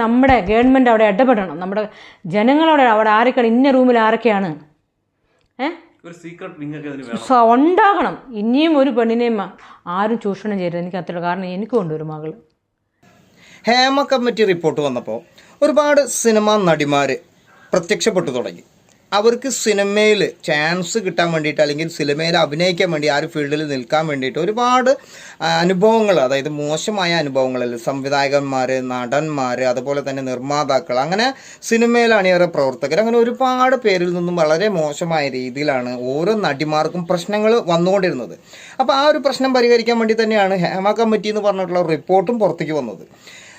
നമ്മുടെ ഗവൺമെന്റ് അവിടെ ഇടപെടണം. നമ്മുടെ ജനങ്ങളോട് അവിടെ ആരൊക്കെയാണ് ഇന്ന റൂമിൽ ആരൊക്കെയാണ്? ഏഹ് ഒരു സീക്രട്ട് വിങ് ഒക്കെ വേണം. സ- ഉണ്ടാകണം. ഇനിയും ഒരു പെണ്ണിനെയും ആരും ചൂഷണം ചെയ്യരുത്. എനിക്ക് അത്ര കാരണം എനിക്കും ഉണ്ട് ഒരു മകൾ ഹേമ കമ്മിറ്റി റിപ്പോർട്ട് വന്നപ്പോൾ ഒരുപാട് സിനിമാ നടിമാർ പ്രത്യക്ഷപ്പെട്ടു തുടങ്ങി. അവർക്ക് സിനിമയിൽ ചാൻസ് കിട്ടാൻ വേണ്ടിയിട്ട് അല്ലെങ്കിൽ സിനിമയിൽ അഭിനയിക്കാൻ വേണ്ടി ആ ഒരു ഫീൽഡിൽ നിൽക്കാൻ വേണ്ടിയിട്ട് ഒരുപാട് അനുഭവങ്ങൾ അതായത് മോശമായ അനുഭവങ്ങളിൽ സംവിധായകന്മാർ നടന്മാർ അതുപോലെ തന്നെ നിർമ്മാതാക്കൾ അങ്ങനെ സിനിമയിലാണ് ഏറെ പ്രവർത്തകർ. അങ്ങനെ ഒരുപാട് പേരിൽ നിന്നും വളരെ മോശമായ രീതിയിലാണ് ഓരോ നടിമാർക്കും പ്രശ്നങ്ങൾ വന്നുകൊണ്ടിരുന്നത്. അപ്പോൾ ആ ഒരു പ്രശ്നം പരിഹരിക്കാൻ വേണ്ടി തന്നെയാണ് ഹേമ കമ്മിറ്റി എന്ന് പറഞ്ഞിട്ടുള്ള റിപ്പോർട്ടും പുറത്തേക്ക് വന്നത്.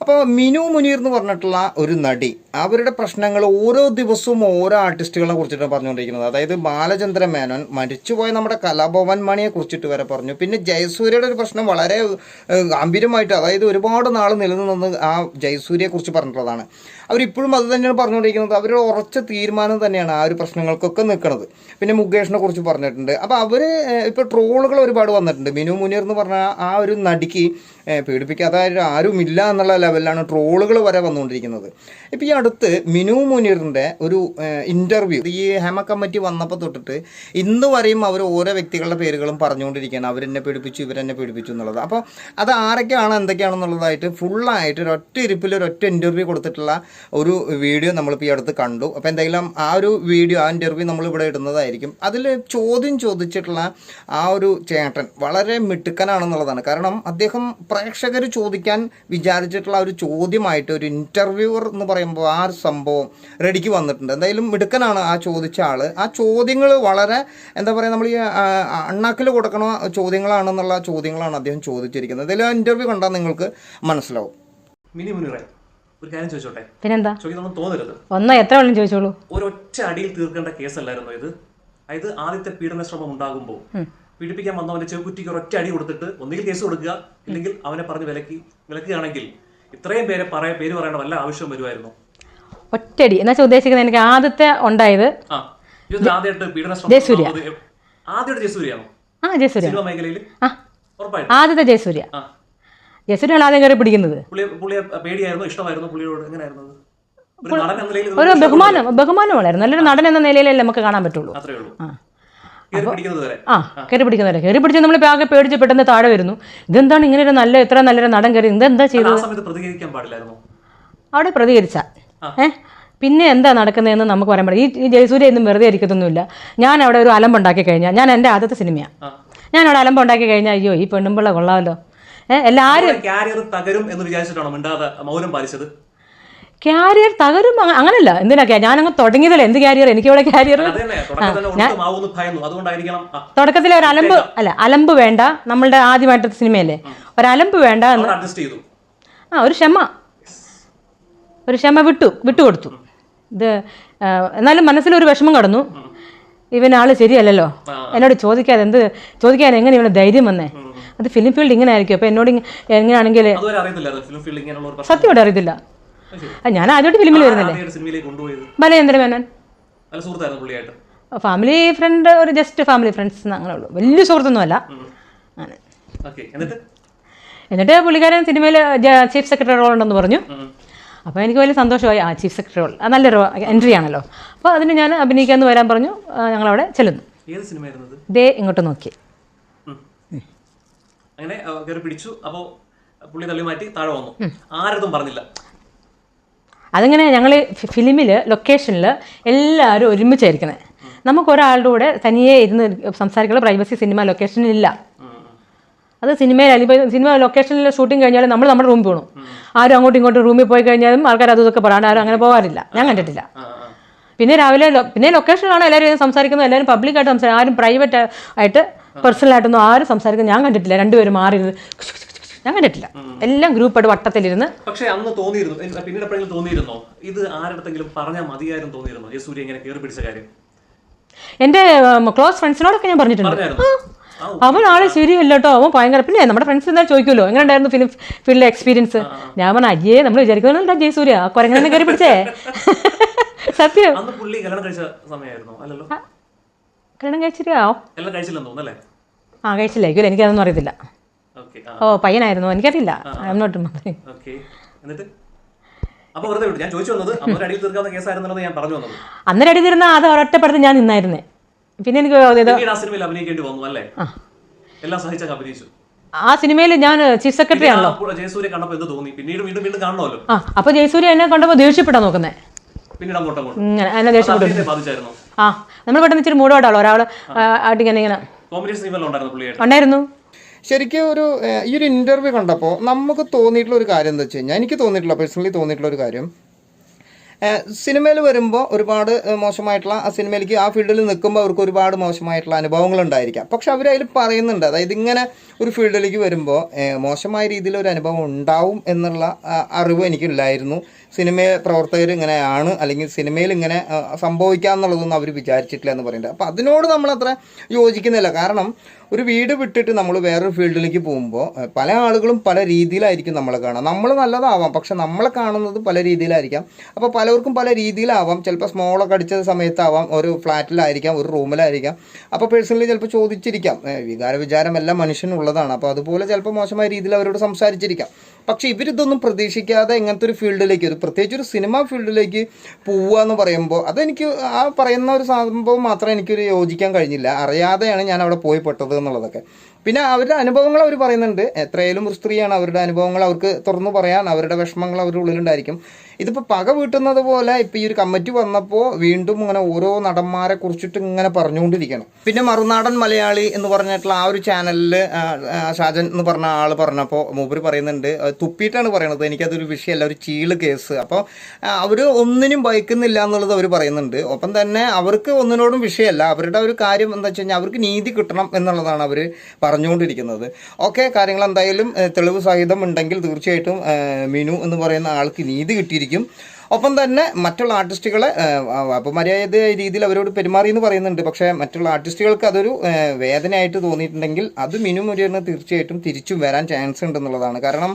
അപ്പോൾ മിനു മുനീർ എന്ന് പറഞ്ഞിട്ടുള്ള ഒരു നടി അവരുടെ പ്രശ്നങ്ങൾ ഓരോ ദിവസവും ഓരോ ആർട്ടിസ്റ്റുകളെ കുറിച്ചിട്ടാണ് പറഞ്ഞുകൊണ്ടിരിക്കുന്നത്. അതായത് ബാലചന്ദ്ര മേനോൻ മരിച്ചുപോയ നമ്മുടെ കലാഭവൻ മണിയെ കുറിച്ചിട്ട് വരെ പറഞ്ഞു. പിന്നെ ജയസൂര്യയുടെ ഒരു പ്രശ്നം വളരെ ഗാംഭീര്യമായിട്ട് അതായത് ഒരുപാട് നാൾ നിലനിന്ന് ആ ജയസൂര്യയെ കുറിച്ച് പറഞ്ഞിട്ടുള്ളതാണ്. അവരിപ്പോഴും അത് തന്നെയാണ് പറഞ്ഞുകൊണ്ടിരിക്കുന്നത്. അവരുടെ ഉറച്ച തീരുമാനം തന്നെയാണ് ആ ഒരു പ്രശ്നങ്ങൾക്കൊക്കെ നിൽക്കുന്നത്. പിന്നെ മുകേഷിനെ കുറിച്ച് പറഞ്ഞിട്ടുണ്ട്. അപ്പോൾ അവർ ഇപ്പോൾ ട്രോളുകൾ ഒരുപാട് വന്നിട്ടുണ്ട്. മിനു മുനീർ എന്ന് പറഞ്ഞ ആ ഒരു നടിക്ക് പീഡിപ്പിക്കാതെ ആരുമില്ല എന്നുള്ള ലെവലിലാണ് ട്രോളുകൾ വരെ വന്നുകൊണ്ടിരിക്കുന്നത്. ഇപ്പോൾ ഈ അടുത്ത് മിനു മുനീറിന്റെ ഒരു ഇന്റർവ്യൂ ഈ ഹേമ കമ്മിറ്റി വന്നപ്പോൾ തൊട്ടിട്ട് ഇന്ന് വരെയും അവർ ഓരോ വ്യക്തികളുടെ പേരുകളും പറഞ്ഞുകൊണ്ടിരിക്കുകയാണ്. അവരെന്നെ പീഡിപ്പിച്ചു ഇവരെന്നെ പീഡിപ്പിച്ചു എന്നുള്ളത്. അപ്പോൾ അത് ആരൊക്കെയാണ് എന്തൊക്കെയാണെന്നുള്ളതായിട്ട് ഫുള്ളായിട്ട് ഒരൊറ്റ ഇരിപ്പിൽ ഒരൊറ്റ ഇന്റർവ്യൂ കൊടുത്തിട്ടുള്ള ഒരു വീഡിയോ നമ്മളിപ്പോൾ ഈ അടുത്ത് കണ്ടു. അപ്പോൾ എന്തെങ്കിലും ആ ഒരു വീഡിയോ ആ ഇന്റർവ്യൂ നമ്മളിവിടെ ഇടുന്നതായിരിക്കും. അതിൽ ചോദ്യം ചോദിച്ചിട്ടുള്ള ആ ഒരു ചേട്ടൻ വളരെ മിടുക്കനാണെന്നുള്ളതാണ്. കാരണം അദ്ദേഹം പ്രേക്ഷകർ ചോദിക്കാൻ വിചാരിച്ചിട്ടുള്ള ഒരു ചോദ്യമായിട്ട് ഒരു ഇന്റർവ്യൂവർ എന്ന് പറയുമ്പോൾ ആ ഒരു സംഭവം റെഡിക്ക് വന്നിട്ടുണ്ട്. എന്തായാലും മിടുക്കനാണ് ആ ചോദിച്ച ആൾ ആ ചോദ്യങ്ങൾ വളരെ എന്താ പറയുക നമ്മൾ ഈ അണ്ണാക്കിൽ കൊടുക്കണ ചോദ്യങ്ങളാണെന്നുള്ള ചോദ്യങ്ങളാണ് അദ്ദേഹം ചോദിച്ചിരിക്കുന്നത്. എന്തായാലും ആ ഇന്റർവ്യൂ കണ്ടാൽ നിങ്ങൾക്ക് മനസ്സിലാവും. മിനി മുനിറെ ഒരു കാര്യം ചോദിച്ചോട്ടെ? പിന്നെന്താ? തോന്നരുത്. ഒന്നോ എത്ര വേണം ചോദിച്ചോളൂ. ഒരൊറ്റ അടിയിൽ തീർക്കേണ്ട കേസല്ലായിരുന്നു ഇത്? അതായത് ആദ്യത്തെ പീഡന ശ്രമം ഉണ്ടാകുമ്പോൾ പീഡിപ്പിക്കാൻ വന്നവന്റെ ചെവുകുറ്റിക്ക് ഒരൊറ്റ അടി കൊടുത്തിട്ട് ഒന്നുകിൽ കേസ് കൊടുക്കുക ഇല്ലെങ്കിൽ അവനെ പറഞ്ഞ് വിലക്കി വിലക്കുകയാണെങ്കിൽ ഇത്രയും പേരെ പറയാൻ പേര് പറയേണ്ട വല്ല ആവശ്യം വരുമായിരുന്നു. ഒറ്റടി എന്നാ ഉദ്ദേശിക്കുന്നത് എനിക്ക് ആദ്യത്തെ ഉണ്ടായത് ആ ഇത് ആദ്യമായിട്ട് പീഡന ജയസൂര്യ. ഉണ്ടാകുന്നത് ആദ്യമായിട്ട് ജയസൂര്യാണോ ആ ജയസൂര്യ സിനിമ മേഖലയിൽ ആദ്യത്തെ ജയസൂര്യ ജയസൂര്യാണ് ആദ്യം കയറി പിടിക്കുന്നത്. പുള്ളിയെ പുള്ളിയെ പേടിയായിരുന്നു ഇഷ്ടമായിരുന്നു പുള്ളിയോട്. എങ്ങനെയായിരുന്നു ഒരു ബഹുമാനം ബഹുമാനമായിരുന്നു. നല്ലൊരു നടൻ എന്ന നിലയിലല്ലേ നമുക്ക് കാണാൻ പറ്റുള്ളൂ. ആ കയറി പിടിക്കുന്നവരെ കയറി പിടിച്ച് നമ്മൾ ആകെ പേടിച്ച് പെട്ടെന്ന് താഴെ വരുന്നു. ഇതെന്താണ് ഇങ്ങനെ ഒരു നല്ല ഇത്ര നല്ലൊരു നടൻ കയറി ഇതെന്താ ചെയ്തത്? അവിടെ പ്രതികരിച്ച. ഏ? പിന്നെ എന്താ നടക്കുന്നതെന്ന് നമുക്ക് പറയാൻ പറ്റില്ല. ഈ ജയസൂര്യ ഇന്നും വെറുതെ ഇരിക്കത്തൊന്നുമില്ല. ഞാൻ അവിടെ ഒരു അലമ്പുണ്ടാക്കി കഴിഞ്ഞാൽ ഞാൻ എന്റെ ആദ്യത്തെ സിനിമയാണ് ഞാൻ അവിടെ അലമ്പുണ്ടാക്കി കഴിഞ്ഞാൽ അയ്യോ ഈ പെണ്ണുമ്പിള്ള കൊള്ളാമല്ലോ. എല്ലാവരും കാരിയർ തകരും എന്ന് വിചാരിച്ചിട്ടാണോ മിണ്ടാതെ മൗനം പാലിച്ചത്? ക്യാരിയർ തകരും അങ്ങ- അങ്ങനല്ല. എന്തിനാ ഞാൻ ഞാനങ്ങ് തുടങ്ങിയതല്ല. എന്ത് ക്യാരിയർ എനിക്കിവിടെ ക്യാരിയർ കാരിയർ തുടക്കത്തിൽ ഒരു അലമ്പ് അല്ല അലമ്പ് വേണ്ട. നമ്മളുടെ ആദ്യമായിട്ട് സിനിമയല്ലേ. ഒരു അലമ്പ് വേണ്ട എന്ന്. ആ ഒരു ക്ഷമ. ഒരു ക്ഷമ വിട്ടു. വിട്ടുകൊടുത്തു ഇത് എന്നാലും എന്നാലും മനസ്സിലൊരു വിഷമം കടന്നു. ഇവനാൾ ശരിയല്ലല്ലോ. എന്നോട് ചോദിക്കാതെ എന്ത് ചോദിക്കാൻ എങ്ങനെ ഇവന് ധൈര്യം വന്നേ? അത് ഫിലിം ഫീൽഡ് ഇങ്ങനെ ആയിരിക്കും. അപ്പോൾ എന്നോട് എങ്ങനെയാണെങ്കിൽ ഒരു സത്യമായിട്ട് അറിയത്തില്ല. ഞാൻ ആദ്യമായിട്ട് ഫിലിമിൽ വരുന്നില്ലേ? ബലചന്ദ്ര മേനോൻ. ഫാമിലി ഫ്രണ്ട് ഒരു ജസ്റ്റ് ഫാമിലി ഫ്രണ്ട്സ് അങ്ങനെ ഉള്ളൂ. വലിയ സുഹൃത്തൊന്നുമല്ല. അല്ല എന്നിട്ട്? പുള്ളിക്കാരൻ സിനിമയിൽ ചീഫ് സെക്രട്ടറി റോൾ ഉണ്ടെന്ന് പറഞ്ഞു. അപ്പോൾ എനിക്ക് വലിയ സന്തോഷമായി. ആ ചീഫ് സെക്രട്ടറി റോൾ അത് നല്ലൊരു എൻട്രി ആണല്ലോ. അപ്പോൾ അതിന് ഞാൻ അഭിനയിക്കാമെന്ന് വരാൻ പറഞ്ഞു. ഞങ്ങളവിടെ ചെല്ലുന്നു. ദേ ഇങ്ങോട്ട് നോക്കി. അങ്ങനെ പിടിച്ചു. അപ്പോൾ പുള്ളി തള്ളി മാറ്റി താഴെ വന്നു. ആരതും പറഞ്ഞില്ല. അതിങ്ങനെ ഞങ്ങൾ ഫിലിമിൽ ലൊക്കേഷനിൽ എല്ലാവരും ഒരുമിച്ചായിരിക്കുന്നത് നമുക്ക് ഒരാളുടെ കൂടെ തനിയെ ഇരുന്ന് സംസാരിക്കാനുള്ള പ്രൈവസി സിനിമ ലൊക്കേഷനിലില്ല. അത് സിനിമയിൽ അല്ലെങ്കിൽ സിനിമ ലൊക്കേഷനിൽ ഷൂട്ടിംഗ് കഴിഞ്ഞാൽ നമ്മൾ നമ്മുടെ റൂമിൽ പോകണം ആരും അങ്ങോട്ടും ഇങ്ങോട്ടും റൂമിൽ പോയി കഴിഞ്ഞാലും ആൾക്കാർ അതും ഇതൊക്കെ പറയാൻ ആരും അങ്ങനെ പോകാറില്ല ഞാൻ കണ്ടിട്ടില്ല. പിന്നെ രാവിലെ പിന്നെ ലൊക്കേഷനിലാണ് എല്ലാവരും സംസാരിക്കുന്നത്. എല്ലാവരും പബ്ലിക്കായിട്ട് സംസാരിക്കും. ആരും പ്രൈവറ്റ് ആയിട്ട് പേഴ്സണലായിട്ടൊന്നും ആരും സംസാരിക്കുന്നത് ഞാൻ കണ്ടിട്ടില്ല. രണ്ടുപേരും മാറി ഞാൻ കണ്ടിട്ടില്ല. എല്ലാം ഗ്രൂപ്പായിട്ട് വട്ടത്തിലിരുന്ന്. പക്ഷേ അന്ന് തോന്നിയിരുന്നു പിന്നീട് എപ്പോഴെങ്കിലും തോന്നിയിരുന്നോ? ഇത് ആരുടെങ്കിലും പറഞ്ഞാൽ മതിയായിരുന്നു തോന്നിയിരുന്നോ? യേസൂര്യ ഇങ്ങനെ കയറി പിടിച്ച കാര്യം? എന്റെ ക്ലോസ് ഫ്രണ്ട്സിനോടൊക്കെ ഞാൻ പറഞ്ഞിട്ടുണ്ട്. അവൻ ആളെ ശരിയല്ല കേട്ടോ അവൻ ഭയങ്കര പിന്നെ നമ്മുടെ ഫ്രണ്ട്സ് എന്താ ചോദിക്കുമല്ലോ എങ്ങനെ ഉണ്ടായിരുന്നു ഫിലിം ഫീൽഡിലെ എക്സ്പീരിയൻസ് ഞാൻ പറഞ്ഞു അയ്യേ നമ്മൾ വിചാരിക്കുന്നുണ്ടാ ജയസൂര്യ ആ കുരങ്ങനെ കയറി പിടിച്ചേ? സത്യം. കല്യാണം ആ കഴിച്ചില്ലായിരിക്കും എനിക്കതൊന്നും അറിയത്തില്ല. ഓ പയ്യനായിരുന്നു. എനിക്കറിയില്ല. ഐ എം നോട്ട് എന്നിട്ട്? അപ്പോൾ വെറുതെ വിട്ടു. ഞാൻ ചോദിച്ചു വന്നത് തീർക്കാവുന്ന ഞാൻ പറഞ്ഞു വന്നത്. അടിതിരുന്ന അത് ഒരൊറ്റപ്പെടുത്ത് ഞാൻ നിന്നായിരുന്നേ. പിന്നെ എനിക്ക് ആ സിനിമയിൽ അഭിനയിക്കേണ്ടി വന്നു അല്ലേ? എല്ലാം അഭിനയിച്ചു. ആ സിനിമയിൽ ഞാൻ ചീഫ് സെക്രട്ടറി ആണല്ലോ. അപ്പൊ ജയസൂര്യ കണ്ടപ്പോൾ എന്ത് തോന്നി? പിന്നീട് വീണ്ടും വീണ്ടും കാണണമല്ലോ. ആ അപ്പോൾ ജയസൂര്യ എന്നെ കണ്ടപ്പോൾ ദേഷ്യപ്പെട്ടാ നോക്കുന്നേ. പിന്നീട് അങ്ങോട്ടും ദേഷ്യപ്പെട്ടു ആ നമ്മൾ പെട്ടെന്ന് ഇച്ചിരി മൂടോട്ടാണല്ലോ ഒരാൾ ആയിട്ട് ഇങ്ങനെ ഉണ്ടായിരുന്നു. ശരിക്കും ഒരു ഈ ഒരു ഇന്റർവ്യൂ കണ്ടപ്പോൾ നമുക്ക് തോന്നിയിട്ടുള്ള ഒരു കാര്യം എന്താ വെച്ച് കഴിഞ്ഞാൽ എനിക്ക് തോന്നിയിട്ടുള്ള പേഴ്സണലി തോന്നിയിട്ടുള്ള ഒരു കാര്യം സിനിമയിൽ വരുമ്പോൾ ഒരുപാട് മോശമായിട്ടുള്ള ആ സിനിമയിലേക്ക് ആ ഫീൽഡിൽ നിൽക്കുമ്പോൾ അവർക്ക് ഒരുപാട് മോശമായിട്ടുള്ള അനുഭവങ്ങൾ ഉണ്ടായിരിക്കാം. പക്ഷെ അവർ അതിൽ പറയുന്നുണ്ട്. അതായത് ഇങ്ങനെ ഒരു ഫീൽഡിലേക്ക് വരുമ്പോൾ മോശമായ രീതിയിൽ ഒരു അനുഭവം ഉണ്ടാവും എന്നുള്ള അറിവ് എനിക്കില്ലായിരുന്നു. സിനിമ പ്രവർത്തകർ ഇങ്ങനെയാണ് അല്ലെങ്കിൽ സിനിമയിൽ ഇങ്ങനെ സംഭവിക്കാം എന്നുള്ളതൊന്നും അവർ വിചാരിച്ചിട്ടില്ല എന്ന് പറയുന്നത് അപ്പോൾ അതിനോട് നമ്മൾ അത്ര യോജിക്കുന്നില്ല. കാരണം ഒരു വീട് വിട്ടിട്ട് നമ്മൾ വേറൊരു ഫീൽഡിലേക്ക് പോകുമ്പോൾ പല ആളുകളും പല രീതിയിലായിരിക്കും നമ്മളെ കാണുക നമ്മൾ നല്ലതാവാം പക്ഷെ നമ്മളെ കാണുന്നത് പല രീതിയിലായിരിക്കാം. അപ്പോൾ പലർക്കും പല രീതിയിലാവാം. ചിലപ്പോൾ സ്മോളൊക്കെ അടിച്ച സമയത്താവാം. ഒരു ഫ്ലാറ്റിലായിരിക്കാം ഒരു റൂമിലായിരിക്കാം അപ്പോൾ പേഴ്സണലി ചിലപ്പോൾ ചോദിച്ചിരിക്കാം. വികാര വിചാരം എല്ലാം മനുഷ്യനുള്ളതാണ്. അപ്പോൾ അതുപോലെ ചിലപ്പോൾ മോശമായ രീതിയിൽ അവരോട് സംസാരിച്ചിരിക്കാം. പക്ഷെ ഇവരിതൊന്നും പ്രതീക്ഷിക്കാതെ ഇങ്ങനത്തെ ഒരു ഫീൽഡിലേക്ക് ഒരു പ്രത്യേകിച്ച് ഒരു സിനിമ ഫീൽഡിലേക്ക് പോവുക എന്ന് പറയുമ്പോൾ അതെനിക്ക് ആ പറയുന്ന ഒരു സംഭവം മാത്രം എനിക്കൊരു യോജിക്കാൻ കഴിഞ്ഞില്ല. അറിയാതെയാണ് ഞാൻ അവിടെ പോയി പെട്ടത് എന്നുള്ളതൊക്കെ. പിന്നെ അവരുടെ അനുഭവങ്ങൾ അവർ പറയുന്നുണ്ട്. എത്രയായാലും ഒരു സ്ത്രീയാണ്. അവരുടെ അനുഭവങ്ങൾ അവർക്ക് തുറന്നു പറയാൻ അവരുടെ വിഷമങ്ങൾ അവരുടെ ഉള്ളിലുണ്ടായിരിക്കും. ഇതിപ്പോൾ പക വീട്ടുന്നത് പോലെ ഇപ്പോൾ ഈ ഒരു കമ്മിറ്റി വന്നപ്പോൾ വീണ്ടും ഇങ്ങനെ ഓരോ നടന്മാരെ കുറിച്ചിട്ട് ഇങ്ങനെ പറഞ്ഞുകൊണ്ടിരിക്കണം. പിന്നെ മറുനാടൻ മലയാളി എന്ന് പറഞ്ഞിട്ടുള്ള ആ ഒരു ചാനലിൽ ഷാജൻ എന്ന് പറഞ്ഞ ആൾ പറഞ്ഞപ്പോൾ മൂപ്പര് പറയുന്നുണ്ട് തുപ്പിയിട്ടാണ് പറയണത്. എനിക്കതൊരു വിഷയമല്ല ഒരു ചീൾ കേസ്. അപ്പോൾ അവർ ഒന്നിനും ഭയക്കുന്നില്ല എന്നുള്ളത് അവർ പറയുന്നുണ്ട്. ഒപ്പം തന്നെ അവർക്ക് ഒന്നിനോടും വിഷയമല്ല. അവരുടെ ഒരു കാര്യം എന്താ വെച്ച് കഴിഞ്ഞാൽ അവർക്ക് നീതി കിട്ടണം എന്നുള്ളതാണ് അവർ പറഞ്ഞുകൊണ്ടിരിക്കുന്നത്. ഓക്കെ കാര്യങ്ങൾ എന്തായാലും തെളിവ് സഹിതം ഉണ്ടെങ്കിൽ തീർച്ചയായിട്ടും മിനു എന്ന് പറയുന്ന ആൾക്ക് നീതി കിട്ടിയിരിക്കും. ഒപ്പം തന്നെ മറ്റുള്ള ആർട്ടിസ്റ്റുകളെ അപമര്യാദ മര്യാദ രീതിയിൽ അവരോട് പെരുമാറി എന്ന് പറയുന്നുണ്ട്. പക്ഷേ മറ്റുള്ള ആർട്ടിസ്റ്റുകൾക്ക് അതൊരു വേദനയായിട്ട് തോന്നിയിട്ടുണ്ടെങ്കിൽ അത് മിനു മുരിയറിന് തീർച്ചയായിട്ടും തിരിച്ചു വരാൻ ചാൻസ് ഉണ്ടെന്നുള്ളതാണ് കാരണം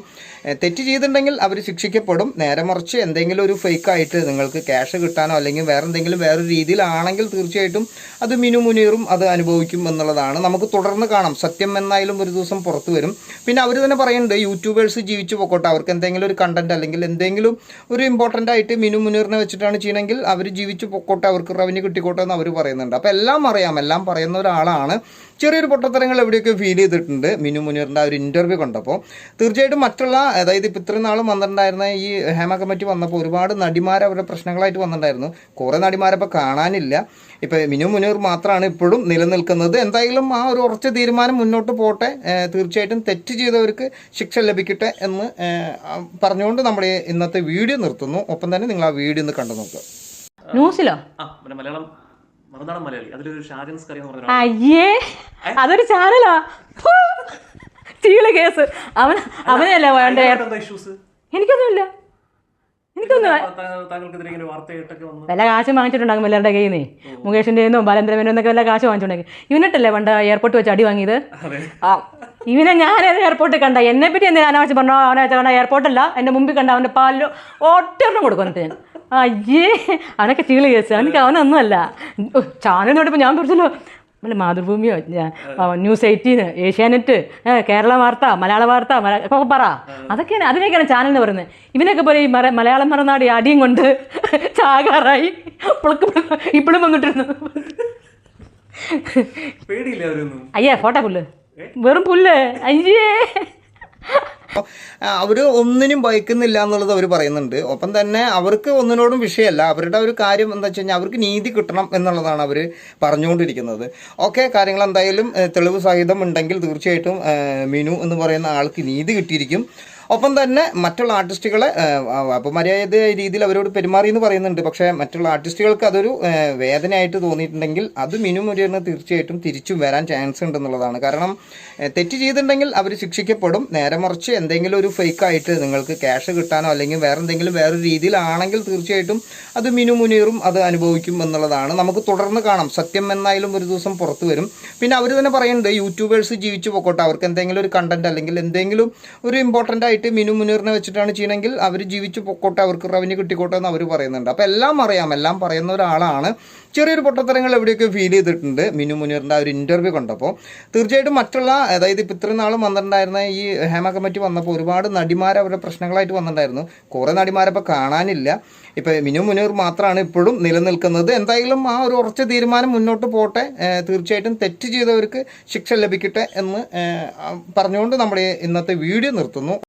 തെറ്റ് ചെയ്തിട്ടുണ്ടെങ്കിൽ അവർ ശിക്ഷിക്കപ്പെടും. നേരെ മറിച്ച് എന്തെങ്കിലും ഒരു ഫേക്കായിട്ട് നിങ്ങൾക്ക് ക്യാഷ് കിട്ടാനോ അല്ലെങ്കിൽ വേറെ എന്തെങ്കിലും വേറെ രീതിയിലാണെങ്കിൽ തീർച്ചയായിട്ടും അത് മിനു മുനീറും അത് അനുഭവിക്കും എന്നുള്ളതാണ്. നമുക്ക് തുടർന്ന് കാണാം. സത്യം എന്നായാലും ഒരു ദിവസം പുറത്തു വരും. പിന്നെ അവർ തന്നെ പറയുന്നുണ്ട് യൂട്യൂബേഴ്സ് ജീവിച്ചു പോക്കോട്ടെ. അവർക്ക് എന്തെങ്കിലും ഒരു കണ്ടന്റ് അല്ലെങ്കിൽ എന്തെങ്കിലും ഒരു ഇമ്പോർട്ടന്റ് ആയിട്ട് മിനു മുനീറിനെ വെച്ചിട്ടാണ് ചെയ്യണമെങ്കിൽ അവർ ജീവിച്ച് പൊക്കോട്ടെ അവർക്ക് റവന്യൂ കിട്ടിക്കോട്ടെ എന്ന് അവർ പറയുന്നുണ്ട്. അപ്പോൾ എല്ലാം അറിയാം എല്ലാം പറയുന്ന ഒരാളാണ് ചെറിയൊരു പൊട്ടത്തരങ്ങൾ എവിടെയൊക്കെ ഫീൽ ചെയ്തിട്ടുണ്ട് മിനു മുനീറിന്റെ ആ ഒരു ഇന്റർവ്യൂ കണ്ടപ്പോൾ തീർച്ചയായിട്ടും മറ്റുള്ള അതായത് ഇപ്പോൾ ഇത്രയും നാളും വന്നിട്ടുണ്ടായിരുന്ന ഈ ഹേമ കമ്മിറ്റി വന്നപ്പോൾ ഒരുപാട് നടിമാർ അവരുടെ പ്രശ്നങ്ങളായിട്ട് വന്നിട്ടുണ്ടായിരുന്നു. കുറേ നടിമാരപ്പോൾ കാണാനില്ല. ഇപ്പോൾ മിനു മുനീർ മാത്രമാണ് ഇപ്പോഴും നിലനിൽക്കുന്നത്. എന്തായാലും ആ ഒരു ഉറച്ച തീരുമാനം മുന്നോട്ട് പോട്ടെ. തീർച്ചയായിട്ടും തെറ്റ് ചെയ്തവർക്ക് ശിക്ഷ ലഭിക്കട്ടെ എന്ന് പറഞ്ഞുകൊണ്ട് നമ്മൾ ഇന്നത്തെ വീഡിയോ നിർത്തുന്നു. ഒപ്പം തന്നെ നിങ്ങൾ ആ വീഡിയോ ഒന്ന് കണ്ടു നോക്കുക. ന്യൂസിലോ? ആ പിന്നെ മലയാളം മറുനാടൻ മലയാളി. അതിലൊരു ഷാജൻ സ്കറി എന്ന് പറഞ്ഞ അയ്യേ അതൊരു ചാനലാ. ചീള കേസ്. അവൻ അവനല്ല വേണ്ട? എനിക്കൊന്നുമില്ല. എനിക്കൊന്നും വല്ല കാശ് വാങ്ങിച്ചിട്ടുണ്ടാകും എല്ലാവരുടെ കയ്യിൽ നിന്നേ. മുകേഷിന്റെ നിന്നും ബാലേന്ദ്രമേനും എന്നൊക്കെ വല്ല കാശ് വാങ്ങിച്ചിട്ടുണ്ടെങ്കിൽ ഇവനിട്ടല്ലേ പണ്ട് എയർപോർട്ട് വെച്ച് അടി വാങ്ങിയത്? ആ ഇവനെ ഞാൻ എയർപോർട്ടിൽ കണ്ട. എന്നെ പറ്റി എന്തെങ്കിലും അനാവശ്യം പറഞ്ഞോ അവനെ വെച്ചാൽ എയർപോർട്ടല്ല എന്റെ മുമ്പിൽ കണ്ട അവന്റെ പാലിൽ ഒറ്റ കൊടുക്കും എന്നിട്ട് ഞാൻ. അയ്യേ അവനൊക്കെ ചീൾ കേസ്. അവനക്ക് അവനൊന്നുമല്ല. ചാനൽ നോട്ടിപ്പോൾ ഞാൻ പറഞ്ഞല്ലോ നമ്മൾ മാതൃഭൂമിയോ ന്യൂസ് എയ്റ്റീന് ഏഷ്യാനെറ്റ് കേരള വാർത്ത മലയാള വാർത്ത ഒക്കെ പറ. അതൊക്കെയാണ് അതിനൊക്കെയാണ് ചാനൽ എന്ന് പറയുന്നത്. ഇവനൊക്കെ പോലെ ഈ മര മലയാളം മറന്നാടി അടിയും കൊണ്ട് ചാകാറായി. പുളക്ക് ഇപ്പോഴും വന്നിട്ടിരുന്നു. അയ്യേ ഫോട്ടോ പുല്ല്. വെറും പുല്ല്. അയ്യേ. അവർ ഒന്നിനും ഭയക്കുന്നില്ല എന്നുള്ളത് അവർ പറയുന്നുണ്ട്. ഒപ്പം തന്നെ അവർക്ക് ഒന്നിനോടും വിഷയമല്ല. അവരുടെ ഒരു കാര്യം എന്താ വെച്ച് കഴിഞ്ഞാൽ അവർക്ക് നീതി കിട്ടണം എന്നുള്ളതാണ് അവർ പറഞ്ഞുകൊണ്ടിരിക്കുന്നത്. ഓക്കെ കാര്യങ്ങൾ എന്തായാലും തെളിവ് സഹിതം ഉണ്ടെങ്കിൽ തീർച്ചയായിട്ടും മിനു എന്ന് പറയുന്ന ആൾക്ക് നീതി കിട്ടിയിരിക്കും. ഒപ്പം തന്നെ മറ്റുള്ള ആർട്ടിസ്റ്റുകളെ അപ്പം മര്യാദ രീതിയിൽ അവരോട് പെരുമാറി എന്ന് പറയുന്നുണ്ട്. പക്ഷേ മറ്റുള്ള ആർട്ടിസ്റ്റുകൾക്ക് അതൊരു വേദനയായിട്ട് തോന്നിയിട്ടുണ്ടെങ്കിൽ അത് മിനു ഒരു തീർച്ചയായിട്ടും തിരിച്ചും വരാൻ ചാൻസ് ഉണ്ടെന്നുള്ളതാണ്. കാരണം തെറ്റ് ചെയ്തിട്ടുണ്ടെങ്കിൽ അവർ ശിക്ഷിക്കപ്പെടും. നേരെ മറിച്ച് എന്തെങ്കിലും ഒരു ഫേക്കായിട്ട് നിങ്ങൾക്ക് ക്യാഷ് കിട്ടാനോ അല്ലെങ്കിൽ വേറെ എന്തെങ്കിലും വേറൊരു രീതിയിലാണെങ്കിൽ തീർച്ചയായിട്ടും അത് മിനു മുനീറും അത് അനുഭവിക്കും എന്നുള്ളതാണ്. നമുക്ക് തുടർന്ന് കാണാം. സത്യം എന്നായാലും ഒരു ദിവസം പുറത്തു വരും. പിന്നെ അവർ തന്നെ പറയുന്നുണ്ട് യൂട്യൂബേഴ്സ് ജീവിച്ചു പോക്കോട്ടെ. അവർക്ക് എന്തെങ്കിലും ഒരു കണ്ടന്റ് അല്ലെങ്കിൽ എന്തെങ്കിലും ഒരു ഇമ്പോർട്ടന്റ് ആയിട്ട് ആയിട്ട് മിനു മുനീറിനെ വെച്ചിട്ടാണ് ചെയ്യണമെങ്കിൽ അവർ ജീവിച്ച് പൊക്കോട്ടെ അവർക്ക് റവന്യൂ കിട്ടിക്കോട്ടെ എന്ന് അവർ പറയുന്നുണ്ട്. അപ്പോൾ എല്ലാം അറിയാം എല്ലാം പറയുന്ന ഒരാളാണ്. ചെറിയൊരു പൊട്ടത്തരങ്ങൾ എവിടെയൊക്കെ ഫീൽ ചെയ്തിട്ടുണ്ട് മിനു മുനീറിന്റെ ആ ഒരു ഇന്റർവ്യൂ കണ്ടപ്പോൾ തീർച്ചയായിട്ടും മറ്റുള്ള അതായത് ഇപ്പോൾ ഇത്രയും നാളും വന്നിട്ടുണ്ടായിരുന്ന ഈ ഹേമ കമ്മിറ്റി വന്നപ്പോൾ ഒരുപാട് നടിമാർ അവരുടെ പ്രശ്നങ്ങളായിട്ട് വന്നിട്ടുണ്ടായിരുന്നു. കുറേ നടിമാരപ്പോൾ കാണാനില്ല. ഇപ്പം മിനു മുനീർ മാത്രമാണ് ഇപ്പോഴും നിലനിൽക്കുന്നത്. എന്തായാലും ആ ഒരു ഉറച്ച തീരുമാനം മുന്നോട്ട് പോട്ടെ. തീർച്ചയായിട്ടും തെറ്റ് ചെയ്തവർക്ക് ശിക്ഷ ലഭിക്കട്ടെ എന്ന് പറഞ്ഞുകൊണ്ട് നമ്മുടെ ഇന്നത്തെ വീഡിയോ നിർത്തുന്നു.